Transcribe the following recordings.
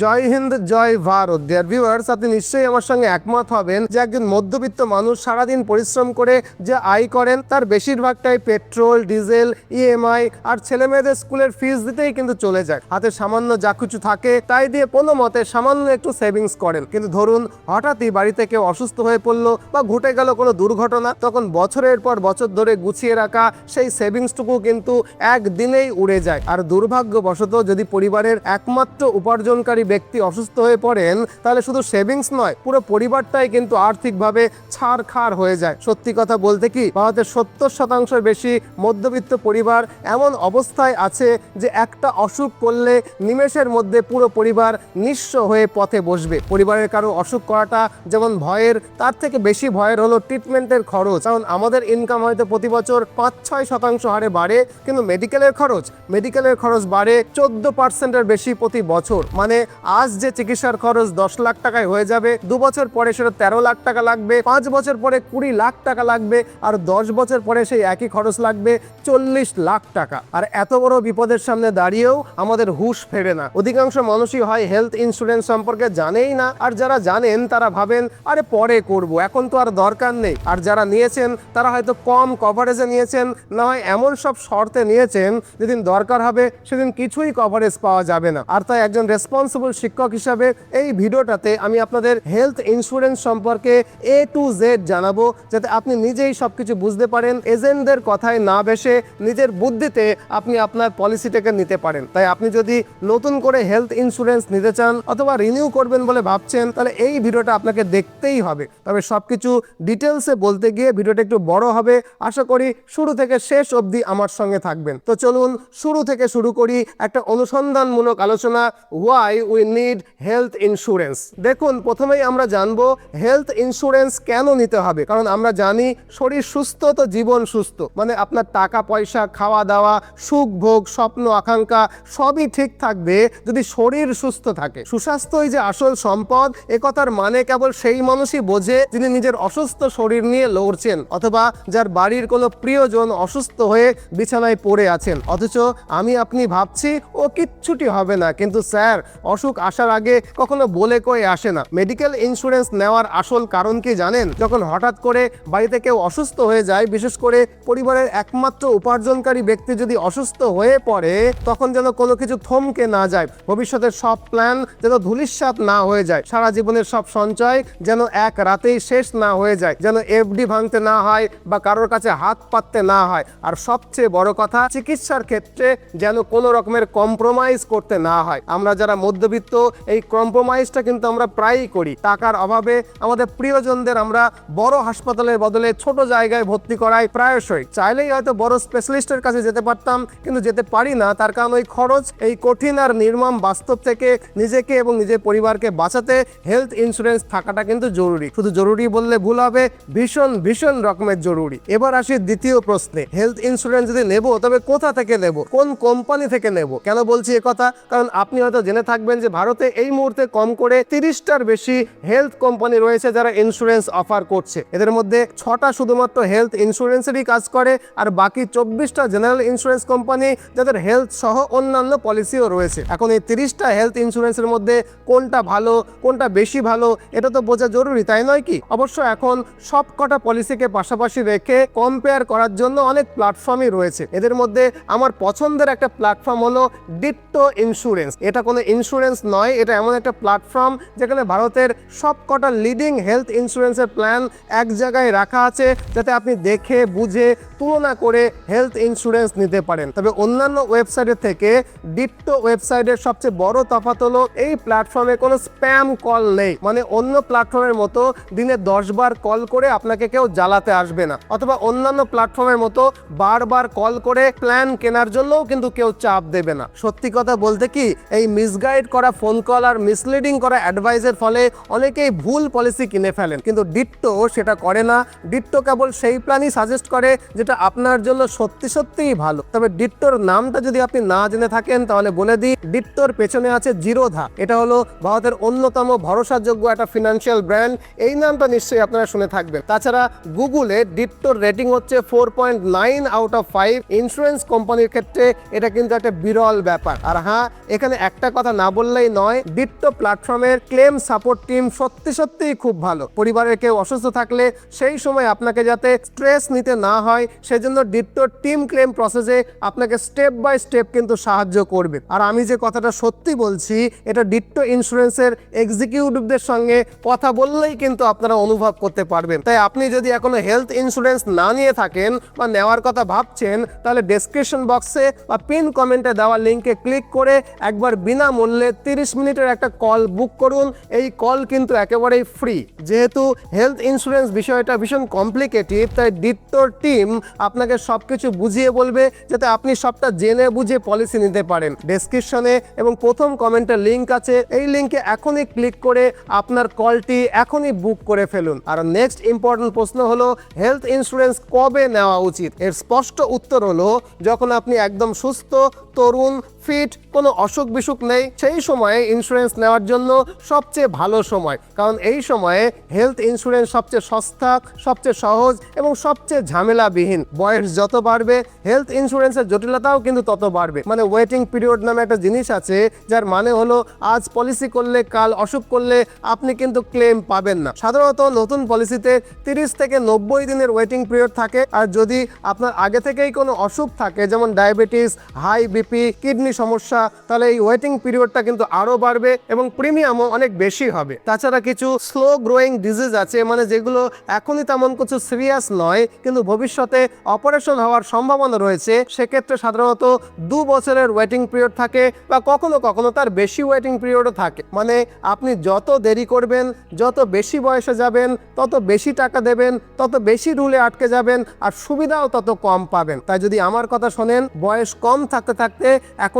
জয় Hind, Jai Bharat. Dear viewers আপনি নিশ্চয়ই আমার সঙ্গে একমত হবেন যে একজন মধ্যবিত্ত মানুষ সারাদিন পরিশ্রম করে যে আয় করেন, তার বেশিরভাগটাই পেট্রোল, ডিজেল ইএমআই আর ছেলে মেয়েদের স্কুলের ফিস দিতেই কিন্তু চলে যায়। হাতে সামান্য যা কিছু থাকে, তাই দিয়ে কোনো মতে সামান্য একটু সেভিংস করেন। কিন্তু ধরুন, হঠাৎই বাড়িতে কেউ অসুস্থ হয়ে পড়ল বা ঘটে গেল কোনো দুর্ঘটনা, তখন বছরের পর বছর ধরে গুছিয়ে রাখা সেই সেভিংসটুকু কিন্তু একদিনেই উড়ে যায়। আর দুর্ভাগ্যবশত যদি পরিবারের একমাত্র উপার্জনকারী ব্যক্তি অসুস্থ হয়ে পড়েন, তাহলে শুধু সেভিংস নয়, পুরো পরিবারটাই কিন্তু আর্থিকভাবে ছাড়খাড় হয়ে যায়। সত্যি কথা বলতে কি, ভারতের সত্তর শতাংশ বেশি মধ্যবিত্ত পরিবার এমন অবস্থায় আছে যে একটা অসুখ করলে নিমেষের মধ্যে পুরো পরিবার নিঃস্ব হয়ে পথে বসবে। পরিবারের কারও অসুখ করাটা যেমন ভয়ের, তার থেকে বেশি ভয়ের হলো ট্রিটমেন্টের খরচ। কারণ আমাদের ইনকাম হয়তো প্রতি বছর পাঁচ ছয় শতাংশ হারে বাড়ে, কিন্তু মেডিকেলের খরচ মেডিকেলের খরচ বাড়ে চোদ্দ পার্সেন্টের বেশি প্রতি বছর। মানে আজ যে চিকিৎসার খরচ দশ লাখ টাকায় হয়ে যাবে, দু বছর পরে সেটা তেরো লাখ টাকা লাগবে, পাঁচ বছর পরে কুড়ি লাখ টাকা লাগবে, আর দশ বছর পরে সেই একই খরচ লাগবে চল্লিশ লাখ টাকা। আর এত বড় বিপদের সামনে দাঁড়িয়েও আমাদের হুঁশ ফেরে না। অধিকাংশ মানুষই হয় হেলথ ইন্স্যুরেন্স সম্পর্কে জানেই না, আর যারা জানেন তারা ভাবেন, আরে পরে করব, এখন তো আর দরকার নেই। আর যারা নিয়েছেন, তারা হয়তো কম কভারেজে নিয়েছেন, না হয় এমন সব শর্তে নিয়েছেন, যেদিন দরকার হবে, সেদিন কিছুই কভারেজ পাওয়া যাবে না। আর তাই একজন রেসপন্সিবল শিক্ষক হিসাবে এই ভিডিওটাতে আমি আপনাদের হেলথ ইন্স্যুরেন্স সম্পর্কে এ টু জেড জানাব, যাতে আপনি নিজেই সবকিছু বুঝতে পারেন, এজেন্টদের কথায় না বেসে নিজের বুদ্ধিতে আপনি আপনার পলিসিটাকে নিতে পারেন। তাই আপনি যদি নতুন করে হেলথ ইন্স্যুরেন্স নিতে চান অথবা রিনিউ করবেন বলে ভাবছেন, তাহলে এই ভিডিওটা আপনাকে দেখতেই হবে। তবে সবকিছু ডিটেলসে বলতে গিয়ে ভিডিওটা একটু বড় হবে। আশা করি শুরু থেকে শেষ অবধি আমার সঙ্গে থাকবেন। তো চলুন শুরু থেকে শুরু করি একটা অনুসন্ধানমূলক আলোচনা। Why we need health insurance দেখুন, প্রথমেই আমরা জানব হেলথ ইন্স্যুরেন্স কেন নিতে হবে? কারণ আমরা জানি শরীর সুস্থ তো জীবন সুস্থ। মানে আপনার টাকা, পয়সা, খাওয়া দাওয়া, সুখ, ভোগ, স্বপ্ন, আকাঙ্ক্ষা সবই ঠিক থাকবে যদি শরীর সুস্থ থাকে। সুস্বাস্থ্যই যে আসল সম্পদ একথার মানে কেবল সেই মানুষই বোঝে যিনি নিজের অসুস্থ শরীর নিয়ে লড়ছেন অথবা যার বাড়ির কোনো প্রিয়জন অসুস্থ হয়ে বিছানায় পড়ে আছেন। অথচ আমি আপনি ভাবছি ও কিচ্ছুটি হবে না। কিন্তু স্যার অসুখ আসার আগে কখনো বলে কয়ে আসে না। মেডিকেল ইন্স্যুরেন্স নেওয়ার আসল কারণ কি জানেন? যখন হঠাৎ করে বাড়িতে কেউ অসুস্থ হয়ে যায়, বিশেষ করে পরিবারের একমাত্র উপার্জনকারী ব্যক্তি যদি অসুস্থ হয়ে পড়ে, তখন যেন কোনো কিছু থমকে না যায়। ভবিষ্যতের সব প্ল্যান যেন ধুলিস্বাত না হয়ে যায়। সারা জীবনের সব সঞ্চয় যেন এক রাতেই শেষ না হয়ে যায়। যেন এফডি ভাঙতে না হয় বা কারোর কাছে হাত পাততে না হয়। আর সবচেয়ে বড় কথা, চিকিৎসার ক্ষেত্রে যেন কোনো রকমের কম্প্রোমাইজ করতে না হয়। আমরা যারা মধ্যবিত্ত এই কম্প্রোমাইজটা কিন্তু আমরা প্রায়ই করি। টাকার অভাবে আমাদের প্রিয়জনদের আমরা বড় হাসপাতালের বদলে ছোট জায়গায় ভর্তি করাই প্রায়শই। চাইলেই হয়তো বড় স্পেশালিস্টের কাছে যেতে পারতাম, কিন্তু যেতে পারি না। তার কারণ ওই খরচ, এই কঠিন আর নির্মম বাস্তব থেকে নিজেকে এবং নিজের পরিবারকে বাঁচাতে হেলথ ইন্স্যুরেন্স থাকাটা কিন্তু জরুরি। শুধু জরুরি বললে ভুল হবে, ভীষণ ভীষণ রকমের জরুরি। এবার আসি দ্বিতীয় প্রশ্নে। হেলথ ইন্স্যুরেন্স যদি নেব, তবে কোথা থেকে নেব? কোন কোম্পানি থেকে নেব? কেন বলছি কথা? কারণ আপনি হয়তো জেনে থাকবেন যে ভারতে এই মুহূর্তে কম করে তিরিশটার বেশি হেলথ কোম্পানি রয়েছে যারা ইন্স্যুরেন্স অফার করছে। এদের মধ্যে ছটা শুধুমাত্র হেলথ ইন্স্যুরেন্সেরই কাজ করে আর বাকি চব্বিশটা জেনারেল ইন্স্যুরেন্স কোম্পানি যাদের হেলথ সহ অন্যান্য পলিসিও রয়েছে। এখন এই তিরিশটা হেলথ ইন্স্যুরেন্সের মধ্যে কোনটা ভালো, কোনটা বেশি ভালো, এটা তো বোঝা জরুরি, তাই নয় কি? অবশ্য এখন সব কটা পলিসিকে পাশাপাশি রেখে কম্পেয়ার করার জন্য অনেক প্ল্যাটফর্মই রয়েছে। এদের মধ্যে আমার পছন্দের একটা প্ল্যাটফর্ম হলো ডিট্টো ইন্স্যুরেন্স এটা কোনো ইন্স্যুরেন্স নয়, এটা এমন একটা প্ল্যাটফর্ম যেখানে ভারতের সব কটা লিডিং হেলথ ইন্স্যুরেন্সের প্ল্যান এক জায়গায় রাখা আছে যাতে আপনি দেখে, বুঝে, তুলনা করে হেলথ ইন্স্যুরেন্স নিতে পারেন। তবে অন্যান্য ওয়েবসাইটের থেকে ডিট্টো ওয়েবসাইটের সবচেয়ে বড় তফাৎ হলো এই প্ল্যাটফর্মে কোনো স্প্যাম কল নেই। মানে অন্য প্ল্যাটফর্মের মতো দিনে দশ বার কল করে আপনাকে কেউ জ্বালাতে আসবে না। অথবা অন্যান্য প্ল্যাটফর্মের মতো বারবার কল করে প্ল্যান কেনার জন্যও কিন্তু কেউ চাপ দেবে না। সত্যি কথা বলতে কি, এই মিসগাইড করা ফোন কল আর মিসলিডিং করা অ্যাডভাইসের ফলে অনেকেই ভুল পলিসি কিনে ফেলেন। কিন্তু ডিট্টো সেটা করে না। ডিট্টো কেবল সেই প্ল্যানই সাজেস্ট করে যেটা আপনার জন্য সত্যি সত্যিই ভালো। তবে ডিট্টোর নামটা যদি আপনি না জেনে থাকেন, তাহলে বলে দিই, ডিট্টোর পেছনে আছে জিরোধা। এটা হলো ভারতের অন্যতম ভরসাযোগ্য একটা ফিনান্সিয়াল ব্র্যান্ড এই নামটা নিশ্চয়ই আপনারা শুনে থাকবেন। তাছাড়া গুগলে ডিট্টোর রেটিং হচ্ছে four point nine out of five insurance কোম্পানির ক্ষেত্রে এটা কিন্তু একটা বিরল ব্যাপার। আর হ্যাঁ এখানে একটা কথা না বললে বললেই নয় ডিট্টো প্ল্যাটফর্মের ক্লেম সাপোর্ট টিম সত্যি সত্যিই খুব ভালো। পরিবারের কেউ অসুস্থ থাকলে সেই সময় আপনাকে যাতে স্ট্রেস নিতে না হয়, সেজন্য ডিট্টো টিম ক্লেম প্রসেসে আপনাকে স্টেপ বাই স্টেপ কিন্তু সাহায্য করবে। আর আমি যে কথাটা সত্যি বলছি, এটা ডিট্টো ইন্স্যুরেন্সের এক্সিকিউটিভদের সঙ্গে কথা বললেই কিন্তু আপনারা অনুভব করতে পারবেন। তাই আপনি যদি এখনও হেলথ ইন্স্যুরেন্স না নিয়ে থাকেন বা নেওয়ার কথা ভাবছেন, তাহলে ডেসক্রিপশন বক্সে বা পিন কমেন্টে দেওয়া লিঙ্কে ক্লিক করে একবার বিনামূল্যে তিরিশ মিনিটের একটা কল বুক করুন। এই কল কিন্তু একেবারেই ফ্রি যেহেতু হেলথ ইন্স্যুরেন্স বিষয়টা ভীষণ কমপ্লিকেটিভ তাই ডিট্টোর টিম আপনাকে সব কিছু বুঝিয়ে বলবে, যাতে আপনি সবটা জেনে বুঝে পলিসি নিতে পারেন। ডেসক্রিপশনে এবং প্রথম কমেন্টের লিঙ্ক আছে। এই লিঙ্কে এখনই ক্লিক করে আপনার কলটি এখনই বুক করে ফেলুন। আর নেক্সট ইম্পর্টেন্ট প্রশ্ন হলো হেলথ ইন্স্যুরেন্স কবে নেওয়া উচিত? এর স্পষ্ট উত্তর হলো, যখন আপনি একদম সুস্থ, তরুণ ফিট, কোনো অসুখ বিসুখ নেই, সেই সময়ে ইন্স্যুরেন্স নেওয়ার জন্য সবচেয়ে ভালো সময়। কারণ এই সময়ে হেলথ ইন্স্যুরেন্স সবচেয়ে সস্তা, সবচেয়ে সহজ এবং সবচেয়ে ঝামেলাবিহীন। বয়স যত বাড়বে হেলথ ইন্স্যুরেন্সের জটিলতাও কিন্তু তত বাড়বে। মানে ওয়েটিং পিরিয়ড নামে একটা জিনিস আছে, যার মানে হলো আজ পলিসি করলে, কাল অসুখ করলে আপনি কিন্তু ক্লেম পাবেন না। সাধারণত নতুন পলিসিতে তিরিশ থেকে নব্বই দিনের ওয়েটিং পিরিয়ড থাকে। আর যদি আপনার আগে থেকেই কোনো অসুখ থাকে, যেমন ডায়াবেটিস হাই বিপি কিডনি সমস্যা, তাহলে এই ওয়েটিং পিরিয়ডটা কিন্তু আরও বাড়বে এবং প্রিমিয়ামও অনেক বেশি হবে। তাছাড়া কিছু স্লো গ্রোয়িং ডিজিজ আছে মানে যেগুলো এখনই তেমন কিছু সিরিয়াস নয়, কিন্তু ভবিষ্যতে অপারেশন হওয়ার সম্ভাবনা রয়েছে। সেক্ষেত্রে সাধারণত দু বছরের ওয়েটিং পিরিয়ড থাকে বা কখনো কখনো তার বেশি ওয়েটিং পিরিয়ডও থাকে। মানে আপনি যত দেরি করবেন, যত বেশি বয়সে যাবেন, তত বেশি টাকা দেবেন, তত বেশি রুলে আটকে যাবেন, আর সুবিধাও তত কম পাবেন। তাই যদি আমার কথা শোনেন, বয়স কম থাকতে থাকতে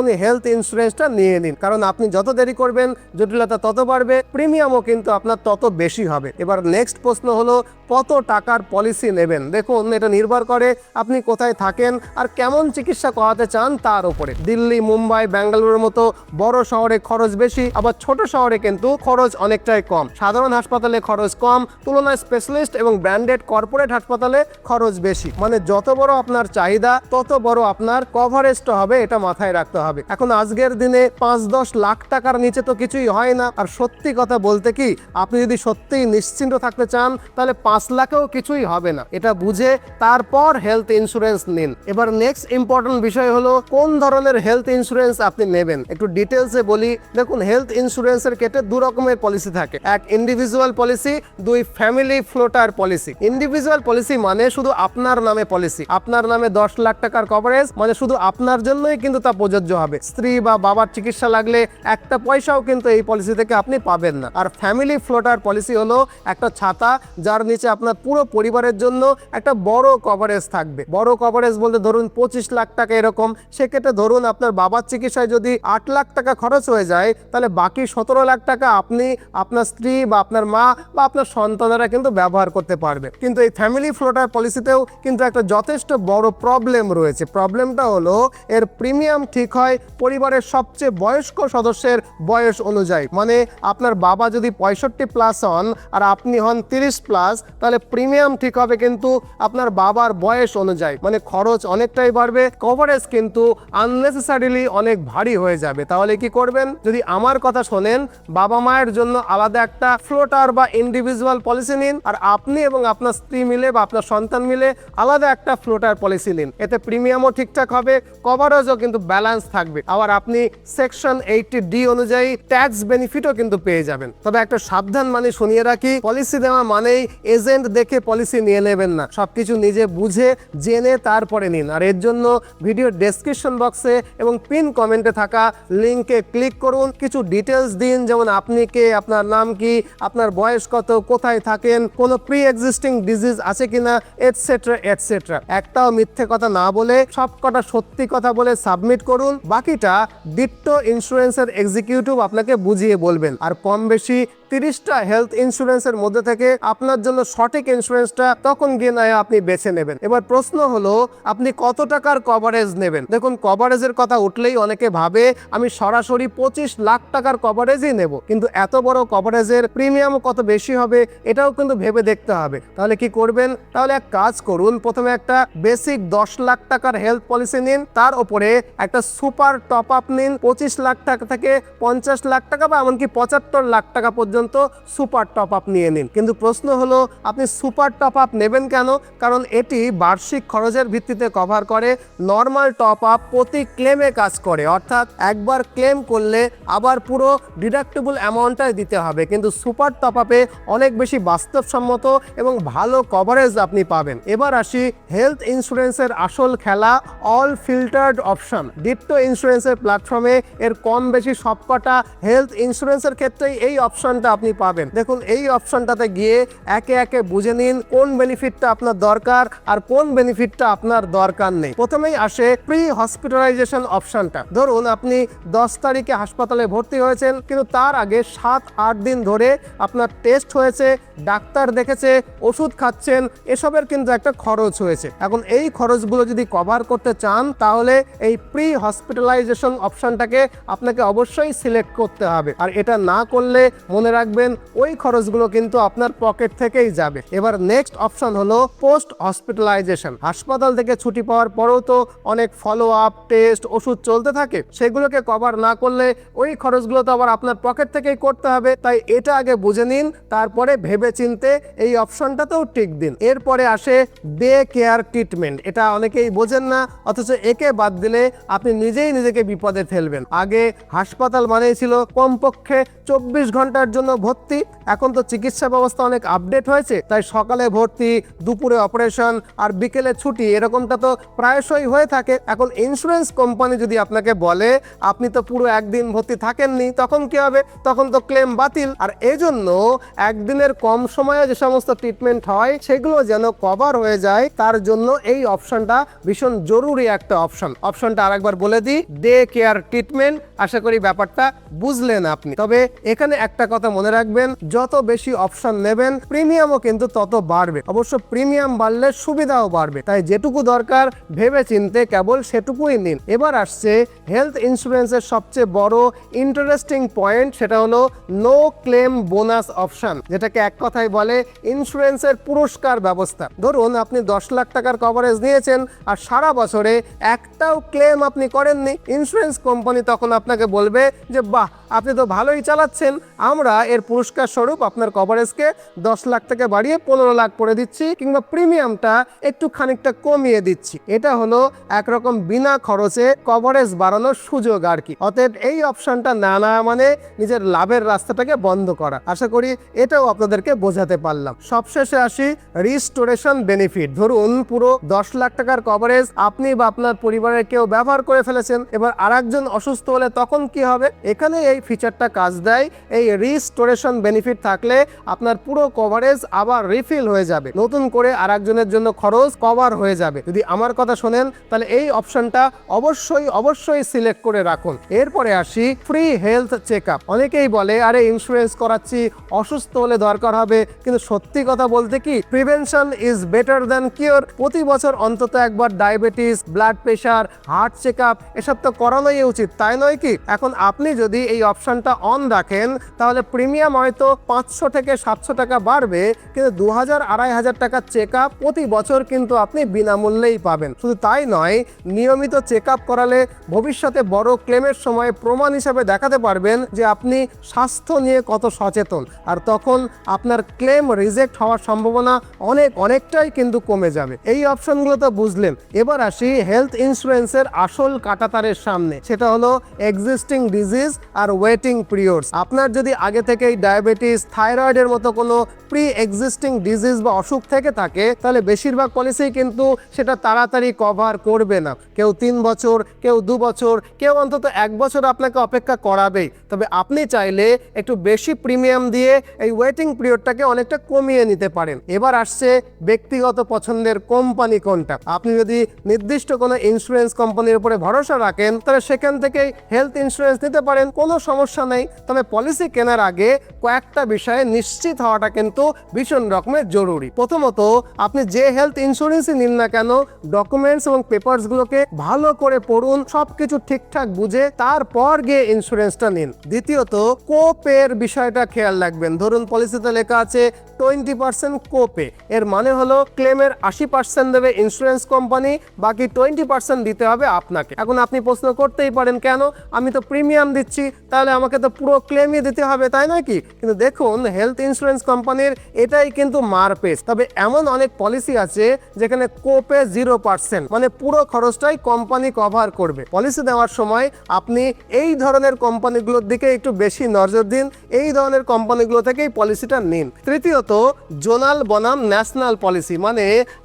এখনই হেলথ ইন্স্যুরেন্সটা নিয়ে নিন। কারণ আপনি যত দেরি করবেন, জটিলতা তত বাড়বে প্রিমিয়ামও কিন্তু আপনার তত বেশি হবে। এবার নেক্সট প্রশ্ন হলো কত টাকার পলিসি নেবেন? দেখুন, এটা নির্ভর করে আপনি কোথায় থাকেন আর কেমন চিকিৎসা করাতে চান তার উপরে। দিল্লি, মুম্বাই, ব্যাঙ্গালুরুর মতো বড় শহরে খরচ বেশি, আবার ছোট শহরে কিন্তু খরচ অনেকটাই কম। সাধারণ হাসপাতালে খরচ কম, তুলনায় স্পেশালিস্ট এবং ব্র্যান্ডেড কর্পোরেট হাসপাতালে খরচ বেশি। মানে যত বড় আপনার চাহিদা, তত বড় আপনার কভারেজটা হবে, এটা মাথায় রাখতে হবে। এখন আজকের দিনে পাঁচ দশ লাখ টাকার নিচে তো কিছুই হয় না। আর সত্যি কথা বলতে কি, আপনি যদি সত্যিই নিশ্চিন্ত থাকতে চান, তাহলে পাঁচ লাখেও কিছুই হবে না। এটা বুঝে তারপর হেলথ ইন্স্যুরেন্স নিন। এবার নেক্সট ইম্পর্টেন্ট বিষয় হলো, কোন ধরনের হেলথ ইন্স্যুরেন্স আপনি নেবেন? একটু ডিটেলসে বলি। দেখুন হেলথ ইন্স্যুরেন্সের কেটে দু রকমের পলিসি থাকে। এক ইন্ডিভিজুয়াল পলিসি দুই family floater policy individual policy মানে শুধু আপনার নামে পলিসি আপনার নামে দশ লাখ টাকার কভারেজ মানে শুধু আপনার জন্যই কিন্তু তা প্রযোজ্য হবে। স্ত্রী বা বাবার চিকিৎসা লাগলে একটা পয়সাও কিন্তু এই পলিসি থেকে আপনি পাবেন না। আর ফ্যামিলি ফ্লোটার পলিসি হলো একটা ছাতা, যার নিচে আপনার পুরো পরিবারের জন্য একটা বড় কভারেজ থাকবে। বড় কভারেজ বলতে ধরুন পঁচিশ লাখ টাকা এরকম। সেক্ষেত্রে ধরুন আপনার বাবার চিকিৎসায় যদি আট লাখ টাকা খরচ হয়ে যায়, তাহলে বাকি সতেরো লাখ টাকা আপনি আপনার স্ত্রী বা আপনার মা বা আপনার সন্তানেরা কিন্তু ব্যবহার করতে পারবে। কিন্তু এই ফ্যামিলি ফ্লোটার পলিসিতেও কিন্তু একটা যথেষ্ট বড় প্রবলেম রয়েছে। প্রবলেমটা হলো এর প্রিমিয়াম ঠিক হয় পরিবারের সবচেয়ে বয়স্ক সদস্যের বয়স অনুযায়ী। মানে আপনার বাবা যদি পঁয়ষট্টি প্লাস হন আর আপনি হন তিরিশ প্লাস তাহলে প্রিমিয়াম ঠিক হবে কিন্তু আপনার বাবার বয়স অনুযায়ী। মানে খরচ অনেকটাই বাড়বে কভারেজ কিন্তু আননেসেসারিলি অনেক ভারী হয়ে যাবে। তাহলে কি করবেন? যদি আমার কথা শোনেন, বাবা মায়ের জন্য আলাদা একটা ফ্লোটার বা ইন্ডিভিজুয়াল পলিসি নিন, আর আপনি এবং আপনার স্ত্রী মিলে বা আপনার সন্তান মিলে আলাদা একটা ফ্লোটার পলিসি নিন। এতে প্রিমিয়ামও ঠিকঠাক হবে কভারেজও কিন্তু ব্যালেন্স থাকবে। আবার আপনি সেকশন এইটটি ডি অনুযায়ী ট্যাক্স বেনিফিটও কিন্তু পেয়ে যাবেন। তবে একটা সাবধান মানে শুনিয়ে রাখি পলিসি দেওয়া মানেই এজেন্ট দেখে পলিসি নিয়ে নেবেন না। সব কিছু নিজে বুঝে, জেনে তারপরে নিন। আর এর জন্য ভিডিও ডেসক্রিপশন বক্সে এবং পিন কমেন্টে থাকা লিঙ্কে ক্লিক করুন। কিছু ডিটেলস দিন, যেমন আপনি কে, আপনার নাম কি, আপনার বয়স কত, কোথায় থাকেন, কোনো প্রি এক্সিস্টিং ডিজিজ আছে কিনা এটসেট্রা এটসেট্রা একটাও মিথ্যে কথা না বলে সব কটা সত্যি কথা বলে সাবমিট করুন। বাকিটা ডিট্টো ইন্স্যুরেন্সের এক্সিকিউটিভ আপনাকে বুঝিয়ে বলবেন। আর কম বেশি তিরিশটা হেলথ ইন্স্যুরেন্সের মধ্যে থেকে আপনার জন্য সঠিক ইন্স্যুরেন্সটা তখন গিয়ে নয় আপনি বেছে নেবেন। এবার প্রশ্ন হলো, আপনি কত টাকার কভারেজ নেবেন? দেখুন কভারেজের কথা উঠলেই অনেকে ভাবে, আমি সরাসরি পঁচিশ লাখ টাকার কভারেজই নেব। কিন্তু এত বড় কভারেজের প্রিমিয়াম কত বেশি হবে, এটাও কিন্তু ভেবে দেখতে হবে। তাহলে কি করবেন? তাহলে এক কাজ করুন, প্রথমে একটা বেসিক দশ লাখ টাকার হেলথ পলিসি নিন, তার উপরে একটা সুপার টপ আপ নিন, পঁচিশ লাখ টাকা থেকে পঞ্চাশ লাখ টাকা বা এমনকি পঁচাত্তর লাখ টাকা পর্যন্ত সুপার টপ আপ নিয়ে নিন। কিন্তু প্রশ্ন হলো, আপনি সুপার টপ আপ নেবেন কেন? কারণ এটি বার্ষিক খরচের ভিত্তিতে কভার করে, নর্মাল টপ আপ প্রতি ক্লেমে কাজ করে। অর্থাৎ একবার ক্লেম করলে আবার পুরো ডিডাক্টেবল অ্যামাউন্টটাই দিতে হবে। কিন্তু সুপার টপ আপে অনেক বেশি বাস্তবসম্মত এবং ভালো কভারেজ আপনি পাবেন। এবার আসি হেলথ ইন্স্যুরেন্সের আসল খেলা, অল ফিল্টার্ড অপশন। ডিট্টো ইন্স্যুরেন্সের প্ল্যাটফর্মে এর কম বেশি সবকটা হেলথ ইন্স্যুরেন্সের ক্ষেত্রেই এই অপশনটা আপনি পাবেন। দেখুন, এই অপশনটাতে গিয়ে একে একে বুঝে নিন কোন বেনিফিটটা আপনার দরকার আর কোন বেনিফিটটা আপনার দরকার নেই। প্রথমেই আসে প্রি হসপিটালাইজেশন অপশনটা। ধরুন, আপনি দশ তারিখে হাসপাতালে ভর্তি হয়েছেন, কিন্তু তার আগে সাত, আট দিন ধরে আপনার টেস্ট হয়েছে, ডাক্তার দেখেছে, ওষুধ খাচ্ছেন, এসবের কিন্তু একটা খরচ হয়েছে। এখন এই খরচগুলো যদি কভার করতে চান, তাহলে এই প্রি হসপিটালাইজেশন অপশনটাকে আপনাকে অবশ্যই সিলেক্ট করতে হবে। আর এটা না করলে মনে রাখবেন, ওই খরচগুলো কিন্তু আপনার পকেট থেকেই যাবে। এবার নেক্সট অপশন হলো পোস্ট হসপিটালাইজেশন হাসপাতাল থেকে ছুটি পাওয়ার পরেও তো অনেক ফলো আপ টেস্ট ওষুধ চলতে থাকে। সেগুলোকে কভার না করলে ওই খরচগুলো তো আবার আপনার পকেট থেকেই করতে হবে। তাই এটা আগে বুঝে নিন, তারপরে ভেবে চিনতে এই অপশনটাতেও টিক দিন। এরপরে আসে ডে কেয়ার ট্রিটমেন্ট এটা অনেকেই বোঝেন না, অথচ একে বাদ দিলে আপনি নিজেই নিজেকে বিপদে ফেলবেন। আগে হাসপাতাল মানেই ছিল কমপক্ষে চব্বিশ ঘণ্টার জন্য ভর্তি। এখন তো চিকিৎসা ব্যবস্থা অনেক আপডেট হয়েছে, তাই সকালে ভর্তি, দুপুরে অপারেশন আর বিকেলে ছুটি, এরকমটা তো প্রায়শই হয়ে থাকে। এখন ইন্স্যুরেন্স কোম্পানি যদি আপনাকে বলে, আপনি তো পুরো একদিন ভর্তি থাকেননি, তখন কি হবে? তখন তো ক্লেম বাতিল। আর এজন্য একদিনের কম সময়ে যে সমস্ত ট্রিটমেন্ট হয়, সেগুলো যেন কভার হয়ে যায়, তার জন্য এই অপশনটা ভীষণ জরুরি একটা অপশন অপশনটা আরেকবার বলে দিই ডে কেয়ার ট্রিটমেন্ট আশা করি ব্যাপারটা বুঝলেন আপনি। তবে এখানে একটা কথা মনে রাখবেন, যত বেশি অপশন নেবেন প্রিমিয়ামও কিন্তু তত বাড়বে। অবশ্য প্রিমিয়াম বাড়লে সুবিধাও বাড়বে। তাই যেটুকু দরকার ভেবে চিনতে কেবল সেটুকুই নিন। এবার আসছে হেলথ ইন্স্যুরেন্সের সবচেয়ে বড় ইন্টারেস্টিং পয়েন্ট সেটা হলো নো ক্লেম বোনাস অপশন যেটাকে এক কথায় বলে ইন্স্যুরেন্সের পুরস্কার ব্যবস্থা। ধরুন, আপনি দশ লাখ টাকার কভারেজ নিয়েছেন, আর সারা বছরে একটাও ক্লেম আপনি করেননি। ইন্স্যুরেন্স কোম্পানি তখন আপনাকে বলবে যে, বাহ, আপনি তো ভালোই চালাচ্ছেন। আমরা এর পুরস্কার স্বরূপ আপনার কভারেজকে দশ লাখ থেকে বাড়িয়ে পনেরো লাখ করে দিচ্ছি কিংবা প্রিমিয়ামটা একটু খানিকটা কমিয়ে দিচ্ছি। এটা হলো একরকম বিনা খরচে কভারেজ বাড়ানোর সুযোগ আর কি। অতএব এই অপশনটা না না মানে নিজের লাভের রাস্তাটাকে বন্ধ করা। আশা করি এটাও আপনাদেরকে বোঝাতে পারলাম। সবশেষে আসি রিস্টোরেশন বেনিফিট ধরুন পুরো দশ লাখ টাকার কভারেজ আপনি বা আপনার পরিবারের কেউ ব্যবহার করে ফেলেছেন। এবার আরেকজন অসুস্থ হলে তখন কি হবে? এখানে এই ফিচারটা কাজ দেয়। এই রিস্টোরেশন বেনিফিট থাকলে আপনার পুরো কভারেজ আবার রিফিল হয়ে যাবে। নতুন করে আর একজনের জন্য খরচ কভার হয়ে যাবে। যদি আমার কথা শোনেন, তাহলে এই অপশনটা অবশ্যই অবশ্যই সিলেক্ট করে রাখুন। এরপরে আসি ফ্রি হেলথ চেক অনেকেই বলে, আরে ইন্স্যুরেন্স করাচ্ছি, অসুস্থ হলে দরকার হবে। কিন্তু সত্যি কথা বলতে কি prevention is better than cure প্রতি বছর অন্তত একবার diabetes blood pressure heart check up এসব তো করানোই উচিত। তাই নয় কি? এখন আপনি যদি এই অপশনটা অন রাখেন, তাহলে প্রিমিয়াম হয়তো পাঁচশো থেকে সাতশো টাকা বাড়বে, কিন্তু দু হাজার আড়াই হাজার টাকার চেক প্রতি বছর কিন্তু আপনি বিনামূল্যেই পাবেন। শুধু তাই নয়, নিয়মিত চেক করালে ভবিষ্যতে বড় ক্লেমের সময় প্রমাণ হিসাবে দেখাতে পারবেন যে আপনি স্বাস্থ্য নিয়ে কত সচেতন। আর তখন আপনার ক্লেম রিজেক্ট হওয়ার সম্ভাবনা অনেক অনেকটাই কিন্তু কমে যাবে। এই অপশনগুলো তো বুঝলেন। এবার আসি হেলথ ইন্স্যুরেন্সের আসল কাটাতারের সামনে। সেটা হলো এক্সিস্টিং ডিজিজ আর ওয়েটিং পিরিয়ডস আপনার যদি আগে থেকেই ডায়াবেটিস থাইরয়েডের মতো কোনো প্রি এক্সিস্টিং ডিজিজ বা অসুখ থেকে থাকে, তাহলে বেশিরভাগ পলিসি কিন্তু সেটা তাড়াতাড়ি কভার করবে না। কেউ তিন বছর, কেউ দু বছর, কেউ অন্তত এক বছর আপনাকে অপেক্ষা করাবেই। তবে আপনি চাইলে একটু বেশি প্রিমিয়াম দিয়ে এই ওয়েটিং পিরিয়ডটাকে অনেকটা কমিয়ে নিতে পারেন। এবার আসছে ব্যক্তিগত পছন্দের কোম্পানি কোনটা। আপনি যদি নির্দিষ্ট কোনো ইন্স্যুরেন্স কোম্পানির উপরে ভরসা রাখেন, তাহলে সেখান থেকেই হেলথ ইন্স্যুরেন্স নিতে পারেন, কোনো সমস্যা নেই। তবে পলিসি কেনার আগে কয়েকটা বিষয়ে নিশ্চিত হওয়াটা কিন্তু ভীষণ রকমের জরুরি। প্রথমত, আপনি যে হেলথ ইন্স্যুরেন্সই নিন না কেন ডকুমেন্টস এবং পেপারসগুলোকে ভালো করে পড়ুন, সবকিছু ঠিকঠাক বুঝে তারপর গিয়ে ইন্স্যুরেন্সটা নিন। দ্বিতীয়ত কোপের বিষয়টা খেয়াল রাখবেন। ধরুন পলিসিতে লেখা আছে টোয়েন্টি পার্সেন্ট কোপে এর মানে হলো ক্লেমের আশি পার্সেন্ট দেবে ইন্স্যুরেন্স কোম্পানি বাকি টোয়েন্টি পার্সেন্ট দিতে হবে আপনাকে। এখন আপনি প্রশ্ন করতেই পারেন, কেন? আমি তো প্রিমিয়াম দিচ্ছি, তাহলে আমাকে তো পুরো ক্লেমই দিতে হবে, তাই নাকি? কিন্তু দেখুন হেলথ ইন্স্যুরেন্স কোম্পানির এটাই কিন্তু মারপেস তবে এমন অনেক পলিসি আছে যেখানে কোপে জিরো পার্সেন্ট মানে পুরো খরচটাই কোম্পানি কভার করবে। পলিসি দেওয়ার সময় আপনি এই ধরনের কোম্পানিগুলোর দিকে একটু বেশি নজর দিন, এই ধরনের কোম্পানিগুলো থেকেই পলিসিটা নিন। তৃতীয়ত জোনাল বনাম ন্যাশনাল পলিসি মানে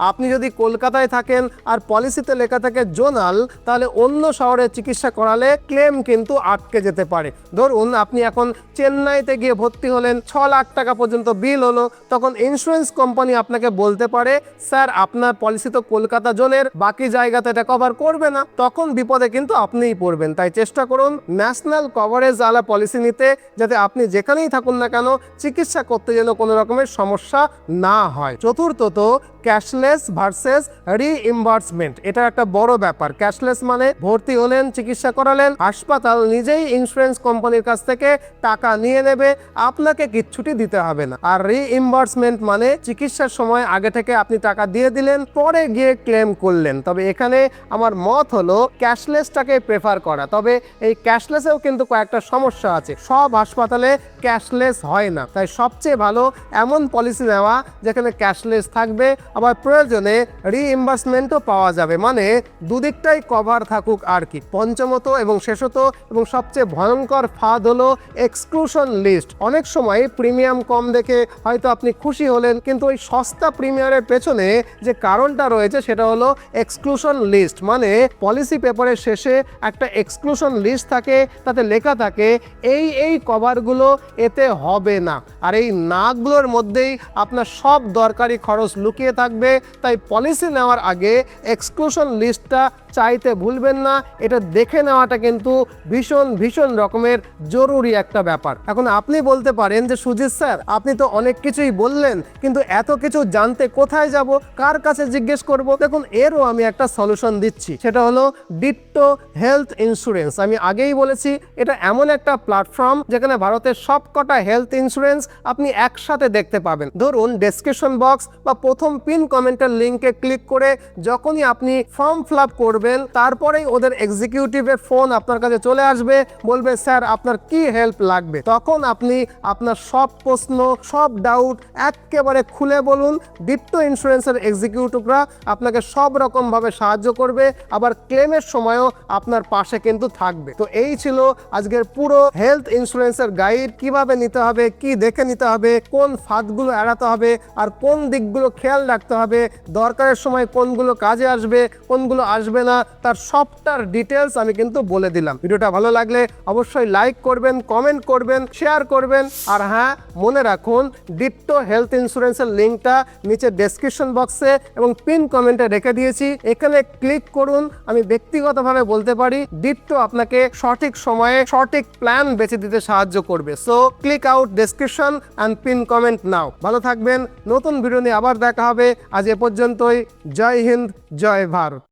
আপনি যদি কলকাতায় থাকেন আর পলিসিতে লেখা থাকে জোনাল তাহলে অন্য শহরে চিকিৎসা করালে ক্লেম কিন্তু আটকে যেতে পারে। ধরুন, আপনি এখন চেন্নাইতে গিয়ে ভর্তি হলেন, ছ লাখ টাকা পর্যন্ত বিল হলো। তখন ইন্স্যুরেন্স কোম্পানি আপনাকে বলতে পারে, স্যার, আপনার পলিসি তো কলকাতা জোনের, বাকি জায়গাতে এটা কভার করবে না। তখন বিপদে কিন্তু আপনিই পড়বেন। তাই চেষ্টা করুন ন্যাশনাল কভারেজ আলা পলিসি নিতে, যাতে আপনি যেখানেই থাকুন না কেন, চিকিৎসা করতে যেন কোনো রকমের সমস্যা না হয়। চতুর্থত ক্যাশলেস ভার্সেস রিইম্বার্সমেন্ট এটা একটা বড় ব্যাপার। ক্যাশলেস মানে ভর্তি হলেন, চিকিৎসা করালেন, হাসপাতাল নিজেই ইন্স্যুরেন্স কোম্পানির কাছ থেকে টাকা নিয়ে নেবে আপনাকে কিচ্ছুটি দিতে হবে না। আর রিইম্বার্সমেন্ট মানে চিকিৎসার সময় আগে থেকে আপনি টাকা দিয়ে দিলেন, পরে গিয়ে ক্লেম করলেন। তবে এখানে আমার মত হলো ক্যাশলেসটাকে প্রেফার করা। তবে এই ক্যাশলেসেও কিন্তু কয়েকটা সমস্যা আছে। সব হাসপাতালে ক্যাশলেস হয় না। তাই সবচেয়ে ভালো এমন পলিসি নেওয়া যেখানে ক্যাশলেস থাকবে, আবার প্রয়োজনে রিইম্বার্সমেন্টও পাওয়া যাবে। মানে দুদিকটাই কভার থাকুক আর কি। পঞ্চমত এবং শেষত এবং সবচেয়ে ভয়ঙ্কর ফাঁদ হলো এক্সক্লুশন লিস্ট অনেক সময় প্রিমিয়াম কম দেখে হয়তো আপনি খুশি হলেন, কিন্তু ওই সস্তা প্রিমিয়ারের পেছনে যে কারণটা রয়েছে সেটা হলো এক্সক্লুশন লিস্ট মানে পলিসি পেপারের শেষে একটা এক্সক্লুশন লিস্ট থাকে, তাতে লেখা থাকে, এই এই কভারগুলো এতে হবে না। আর এই নাগুলোর মধ্যেই আপনার সব দরকারি খরচ লুকিয়ে থাকবে। তাই পলিসি নেওয়ার আগে এক্সক্লুশন লিস্টটা চাইতে ভুলবেন না। এটা দেখে নেওয়াটা কিন্তু ভীষণ ভীষণ রকমের জরুরি একটা ব্যাপার। এখন আপনি বলতে পারেন যে, সুজিত স্যার, আপনি তো অনেক কিছুই বললেন, কিন্তু এত কিছু জানতে কোথায় যাব, কার কাছে জিজ্ঞেস করব? দেখুন, এরও আমি একটা সলিউশন দিচ্ছি। সেটা হলো ডিট্টো হেলথ ইন্স্যুরেন্স আমি আগেই বলেছি, এটা এমন একটা প্ল্যাটফর্ম যেখানে ভারতের সবকটা হেলথ ইন্স্যুরেন্স আপনি একসাথে দেখতে পাবেন। ধরুন ডেসক্রিপশন বক্স বা প্রথম পিন কমেন্টের লিঙ্কে ক্লিক করে যখনই আপনি ফর্ম ফিল আপ করবেন। তারপরেই ওদের এক্সিকিউটিভের ফোন আপনার কাছে চলে আসবে, বলবে, স্যার, আপনার কি হেল্প লাগবে? তখন আপনি আপনার সব প্রশ্ন, সব ডাউট একেবারে খুলে বলুন। ডিট্টো ইন্স্যুরেন্সের এক্সিকিউটিভরা আপনাকে সব রকমভাবে সাহায্য করবে। আবার ক্লেমের সময়ও আপনার পাশে কিন্তু থাকবে। তো এই ছিল আজকের পুরো হেলথ ইন্স্যুরেন্সের গাইড কীভাবে নিতে হবে, কি দেখে নিতে হবে, কোন ফাঁদগুলো এড়াতে হবে, আর কোন দিকগুলো খেয়াল রাখতে হবে, দরকারের সময় কোনগুলো কাজে আসবে, কোনগুলো আসবে না তার সবটার ডিটেলস আমি কিন্তু বলে দিলাম। ভিডিওটা ভালো লাগলে অবশ্যই লাইক করবেন কমেন্ট করবেন শেয়ার করবেন। আর হ্যাঁ মনে রাখুন ডিট্টো হেলথ ইন্স্যুরেন্সের লিঙ্কটা নিচে ডেসক্রিপশন বক্সে এবং পিন কমেন্টে রেখে দিয়েছি। এখানে ক্লিক করুন, আমি ব্যক্তিগতভাবে বলতে পারি ডিট্টো আপনাকে সঠিক সময়ে সঠিক প্ল্যান বেছে দিতে সাহায্য করবে। So click out description and pin comment now ভালো থাকবেন, নতুন ভিডিও নিয়ে আবার দেখা হবে। আজ এ পর্যন্তই। জয় হিন্দ, জয় ভারত।